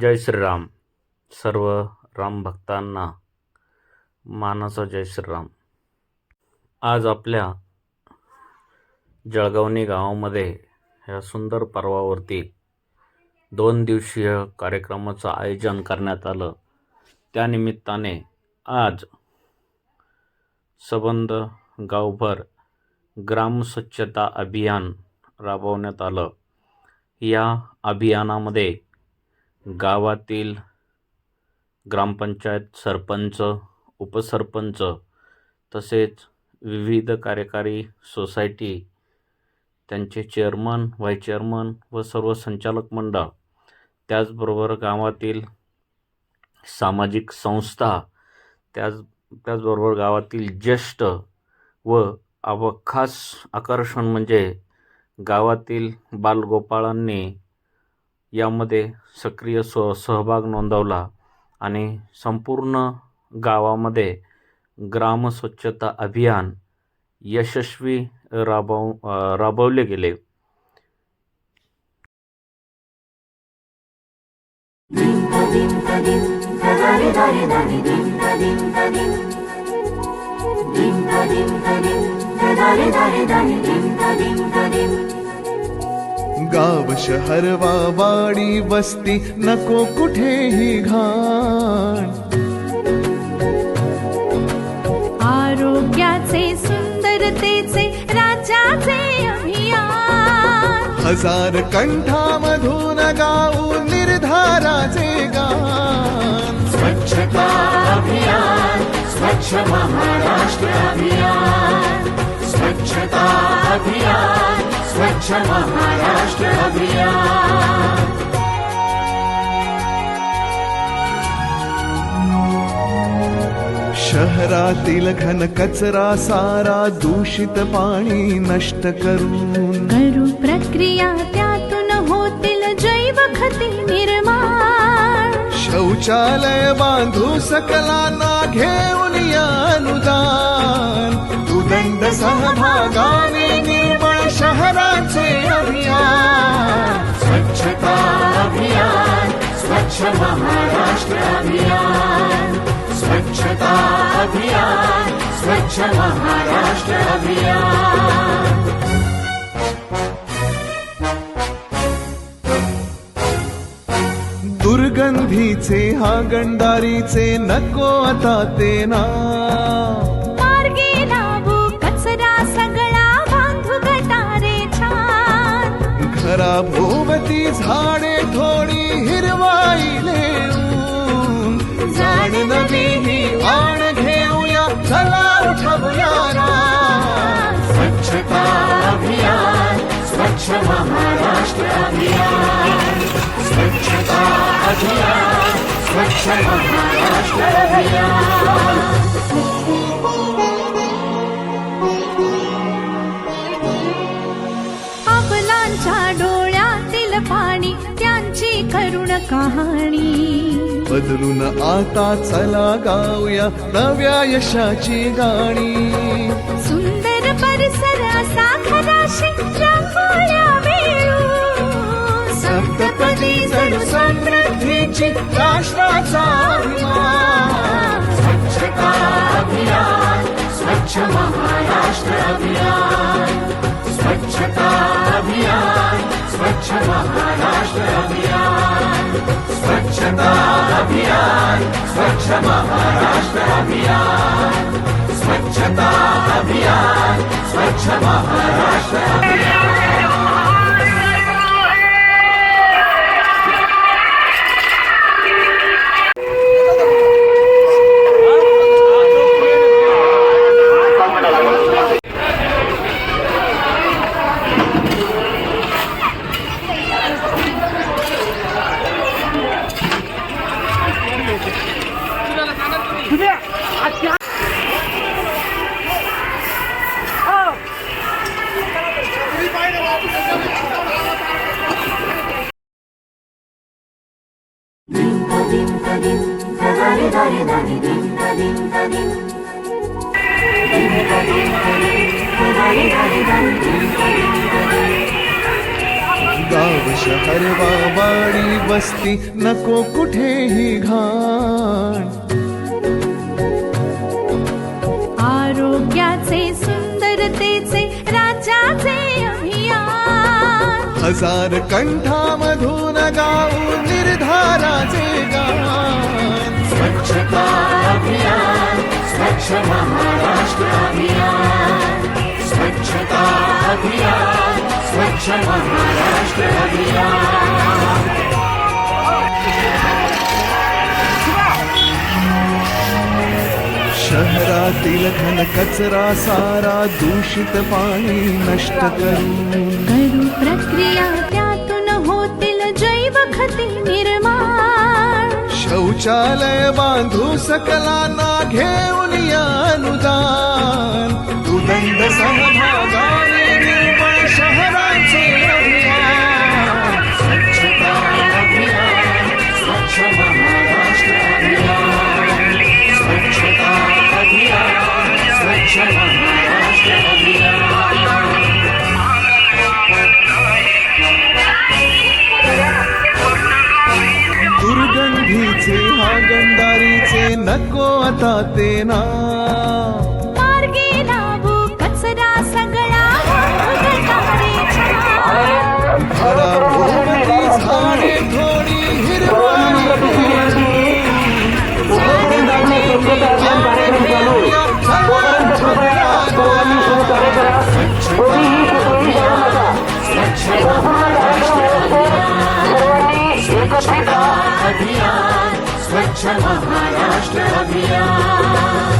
जय श्रीराम. सर्व राम भक्तांना मानाचा जय श्रीराम. आज आपल्या जळगावणी गावामध्ये ह्या सुंदर पर्वावरती दोन दिवसीय कार्यक्रमाचं आयोजन करण्यात आलं. त्यानिमित्ताने आज सबंध गावभर ग्रामस्वच्छता अभियान राबवण्यात आलं. या अभियानामध्ये गावातील ग्रामपंचायत सरपंच उपसरपंच तसेच विविध कार्यकारी सोसायटी त्यांचे चेअरमन व्हाईस चेअरमन व सर्व संचालक मंडळ त्याचबरोबर गावातील सामाजिक संस्था त्याच त्याचबरोबर गावातील ज्येष्ठ व आव खास आकर्षण म्हणजे गावातील बालगोपाळांनी यामध्ये सक्रिय स सहभाग नोंदवला आणि संपूर्ण गावामध्ये ग्रामस्वच्छता अभियान यशस्वी राबव राबवले गेले. गाव शहर वा वाडी वस्ती नको कुठेही घाण. आरोग्याचे सुंदरतेचे राज्याचे अभियान. हजार कंठामधून गाऊ निर्धाराचे गान. स्वच्छता अभियान स्वच्छ महाराष्ट्र अभियान. स्वच्छता अभियान स्वच्छ महाराष्ट्र अभियान. शहरातील घन कचरा सारा दूषित पाणी नष्ट करून करू प्रक्रिया त्यातून होतील जैव खते निर्माण. शौचालय बांधू सकलांना घेऊन या अनुदान. उदंड सहभागाने निर्मळ शहराचे अभियान. स्वच्छता अभियान स्वच्छ महाराष्ट्र अभियान. स्वच्छता अभियान स्वच्छ महाराष्ट्र अभियान. दुर्गंधीचे हागंडारीचे नको आता ते ना. घरा भोवती झाडे थोडी हिरवाई नेऊन जाण नवी ही आण घेऊया चला उठवूया. स्वच्छता अभियान स्वच्छ महाराष्ट्र अभियान. स्वच्छता अभियान स्वच्छ महाराष्ट्र अभियान कहाणी. बदलून आता चला गाऊया नव्या यशाची गाणी. सुंदर परिसर असा खराशी रांगोळ्या वेळू सप्तपदी जणू समृद्धीची राष्ट्राचा अभिमान. स्वच्छता अभियान स्वच्छ महाराष्ट्र अभियान. स्वच्छता अभियान स्वच्छ महाराष्ट्र अभियान स्वच्छता अभियान स्वच्छ महाराष्ट्र अभियान स्वच्छता अभियान स्वच्छ महाराष्ट्र अभियान गाव शहर वाडी बस्ती नको कुठेही घाण. आरोग्याचे सुंदरतेचे राजाचे अभियान. हजार कंठा मधून गाऊ निर्धाराचे गाण. स्वच्छता अभियान स्वच्छ महाराष्ट्र अभियान स्वच्छता अभियान स्वच्छ महाराष्ट्र अभियान शहरातील घन कचरा सारा दूषित पाणी नष्ट करून करू प्रक्रिया त्यातून होतील जैव खते निर्माण शौचालय बांधू सकलांना घेऊन या अनुदान. उदंड सहभागाने निर्मळ शहराचे नको आता ते ना मार्गे लावू कचरा सगळा. झाडे थोडी स्वच्छ महाराष्ट्र अभियान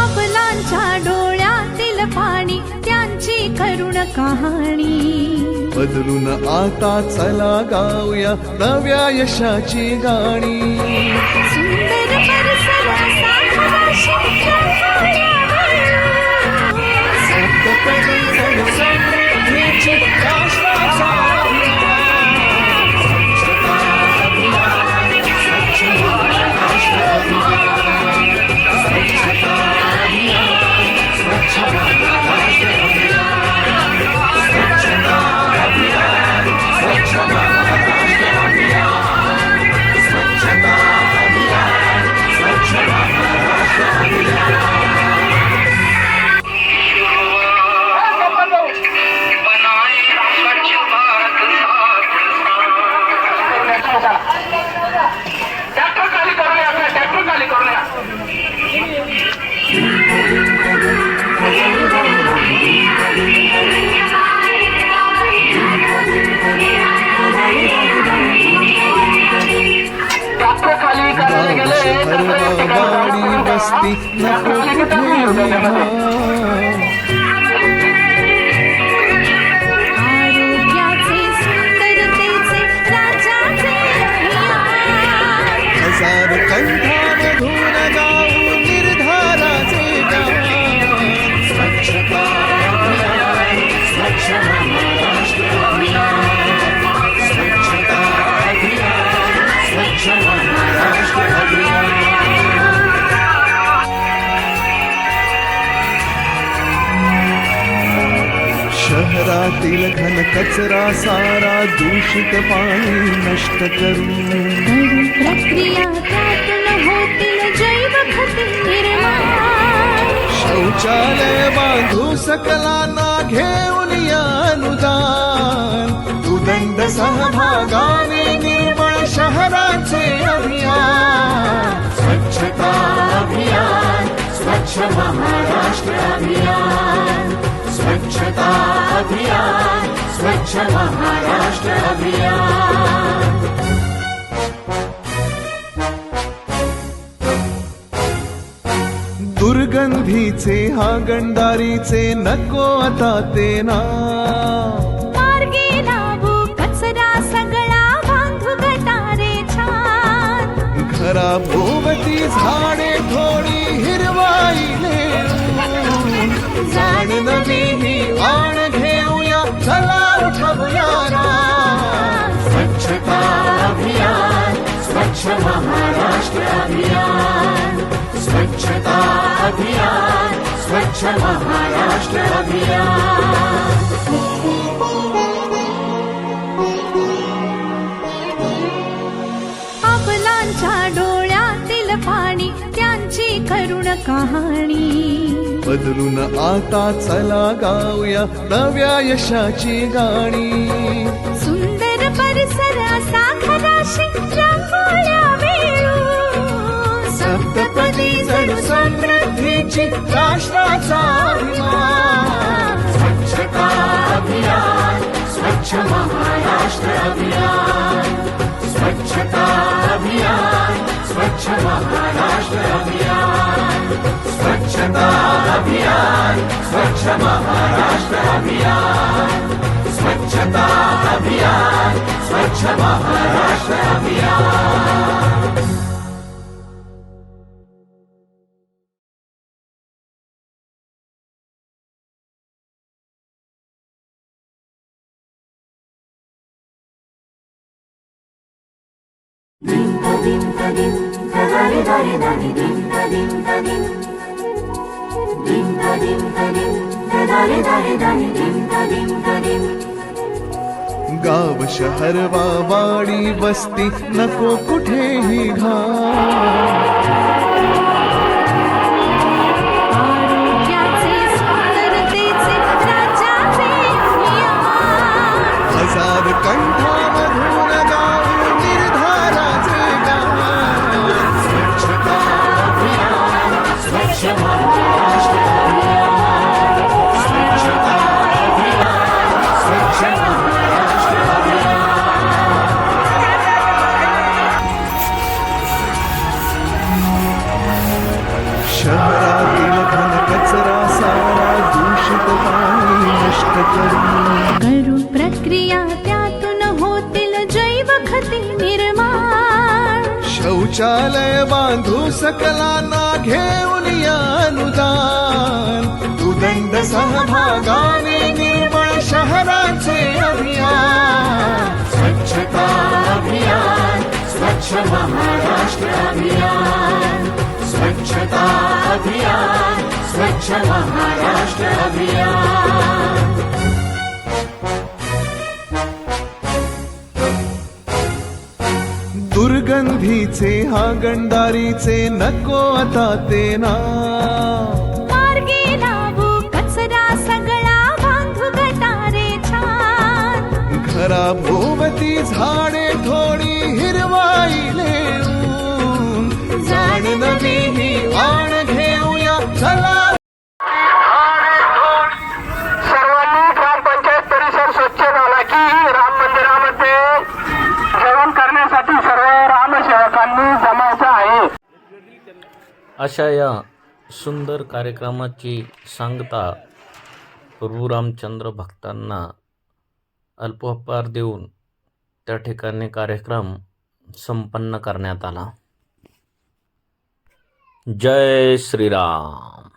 अबलांच्या डोळ्यातील पाणी त्यांची करुण कहाणी. बदलून आता चला गाऊया नव्या यशाची गाणी. सुंदर कचरा सारा दूषित पाणी नष्ट करून. करू प्रक्रिया होतील जैव शौचालय बांधू सकलांना घेऊन या अनुदान. उदंड सहभागाने निर्मळ शहराचे अभियान. स्वच्छता अभियान स्वच्छ महाराष्ट्र अभियान. स्वच्छता अभियान स्वच्छ महाराष्ट्र अभियान. दुर्गंधीचे हागंडारीचे नको आता ते ना. छान. घराभोवती झाडे थोडी हिरवाई जाण नवी अभियान स्वच्छता अभियान स्वच्छ महाराष्ट्र अभियान. अबलांच्या डोळ्यातील पाणी त्यांची करुण कहाणी. बदलून आता चला गाऊया नव्या यशाची गाणी. सुंदर परिसर असा खराशी रांगोळ्या स्वच्छता अभियान स्वच्छ महाराष्ट्र अभियान स्वच्छता अभियान स्वच्छ महाराष्ट्र अभियान गाव शहर वा वाडी वस्ती नको कुठेही घा शहरातील घन कचरा सारा दूषित पाणी नष्ट करू प्रक्रिया त्यातून होतील जैव खते निर्माण. शौचालय बांधू सकलांना घेऊन या अनुदान. दुदंड सहभागाने स्वच्छ महाराष्ट्र अभियान. स्वच्छता अभियान. स्वच्छ महाराष्ट्र अभियान दुर्गंधीचे हागणदारीचे नको आता ते ना. मार्गे लावू कचरा सगळा बांधू गटारे छान. घरा भोवती झाडे लेऊन जाण नवी ही आण घेऊया. चला. सर्वांनी ग्रामपंचायत परिसर स्वच्छ झाला की राम मंदिरामध्ये जेवण करण्यासाठी सर्व रामसेवकांनी जमायचं आहे. अशा या सुंदर कार्यक्रमाची सांगता प्रभू रामचंद्र भक्तांना अल्पोपहार देऊन त्या ठिकाणी कार्यक्रम संपन्न करण्यात आला. जय श्रीराम.